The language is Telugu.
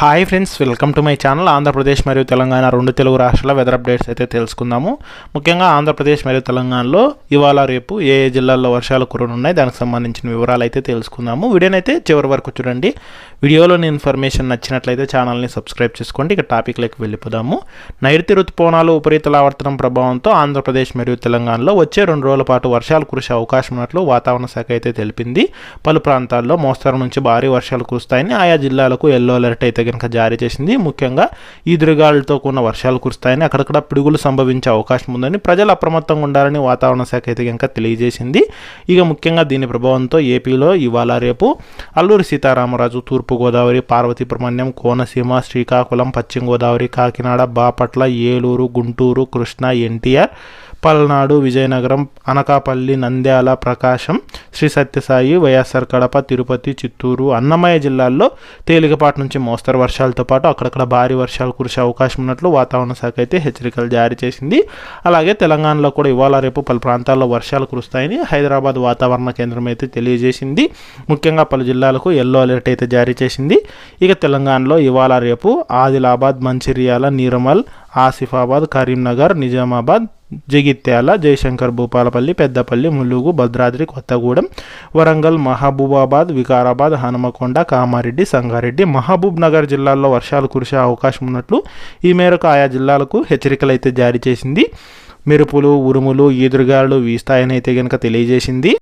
Hi friends welcome to my channel Andhra Pradesh మరియు తెలంగాణ రెండు తెలుగు రాష్ట్రాల వెదర్ అప్డేట్స్ అయితే తెలుసుకుందాము. ముఖ్యంగా ఆంధ్రప్రదేశ్ మరియు తెలంగాణలో ఇవాళ రేపు ఏ ఏ జిల్లాల్లో వర్షాలు కురనున్నాయి దానికి సంబంధించిన వివరాలు అయితే తెలుసుకుందాము. వీడియోనైతే చివరి వరకు చూడండి. వీడియోలోని ఇన్ఫర్మేషన్ నచ్చినట్లయితే ఛానల్ని సబ్స్క్రైబ్ చేసుకోండి. ఇక టాపిక్లోకి వెళ్ళిపోదాము. నైరుతి రుతుపవనాలు ఉపరితల ఆవర్తనం ప్రభావంతో ఆంధ్రప్రదేశ్ మరియు తెలంగాణలో వచ్చే రెండు రోజుల పాటు వర్షాలు కురిసే అవకాశం ఉన్నట్లు వాతావరణ శాఖ అయితే తెలిపింది. పలు ప్రాంతాల్లో మోస్తరు నుంచి భారీ వర్షాలు కురుస్తాయని ఆయా జిల్లాలకు ఎల్లో అలర్ట్ అయితే కనుక జారీ చేసింది. ముఖ్యంగా ఈదురుగాలులతో కూడిన వర్షాలు కురుస్తాయని అక్కడక్కడ పిడుగులు సంభవించే అవకాశం ఉందని ప్రజలు అప్రమత్తంగా ఉండాలని వాతావరణ శాఖ అయితే కనుక తెలియజేసింది. ఇక ముఖ్యంగా దీని ప్రభావంతో ఏపీలో ఇవాళ రేపు అల్లూరి సీతారామరాజు తూర్పుగోదావరి పార్వతీపురమణ్యం కోనసీమ శ్రీకాకుళం పశ్చిమ గోదావరి కాకినాడ బాపట్ల ఏలూరు గుంటూరు కృష్ణ ఎన్టీఆర్ పల్నాడు విజయనగరం అనకాపల్లి నంద్యాల ప్రకాశం శ్రీ సత్యసాయి వైఎస్ఆర్ కడప తిరుపతి చిత్తూరు అన్నమయ్య జిల్లాల్లో తేలికపాటి నుంచి మోస్తరు వర్షాలతో పాటు అక్కడక్కడ భారీ వర్షాలు కురిసే అవకాశం ఉన్నట్లు వాతావరణ శాఖ అయితే హెచ్చరికలు జారీ చేసింది. అలాగే తెలంగాణలో కూడా ఇవాళ రేపు పలు ప్రాంతాల్లో వర్షాలు కురుస్తాయని హైదరాబాద్ వాతావరణ కేంద్రం అయితే తెలియజేసింది. ముఖ్యంగా పలు జిల్లాలకు ఎల్లో అలర్ట్ అయితే జారీ చేసింది. ఇక తెలంగాణలో ఇవాళ రేపు ఆదిలాబాద్ మంచిర్యాల నిర్మల్ ఆసిఫాబాద్ కరీంనగర్ నిజామాబాద్ జగిత్యాల జయశంకర్ భూపాలపల్లి పెద్దపల్లి ములుగు భద్రాద్రి కొత్తగూడెం వరంగల్ మహబూబాబాద్ వికారాబాద్ హనుమకొండ కామారెడ్డి సంగారెడ్డి మహబూబ్ నగర్ జిల్లాల్లో వర్షాలు కురిసే అవకాశం ఉన్నట్లు ఈ మేరకు ఆయా జిల్లాలకు హెచ్చరికలు అయితే జారీ చేసింది. మెరుపులు ఉరుములు ఈదురుగాలు వీస్తాయని అయితే కనుక తెలియజేసింది.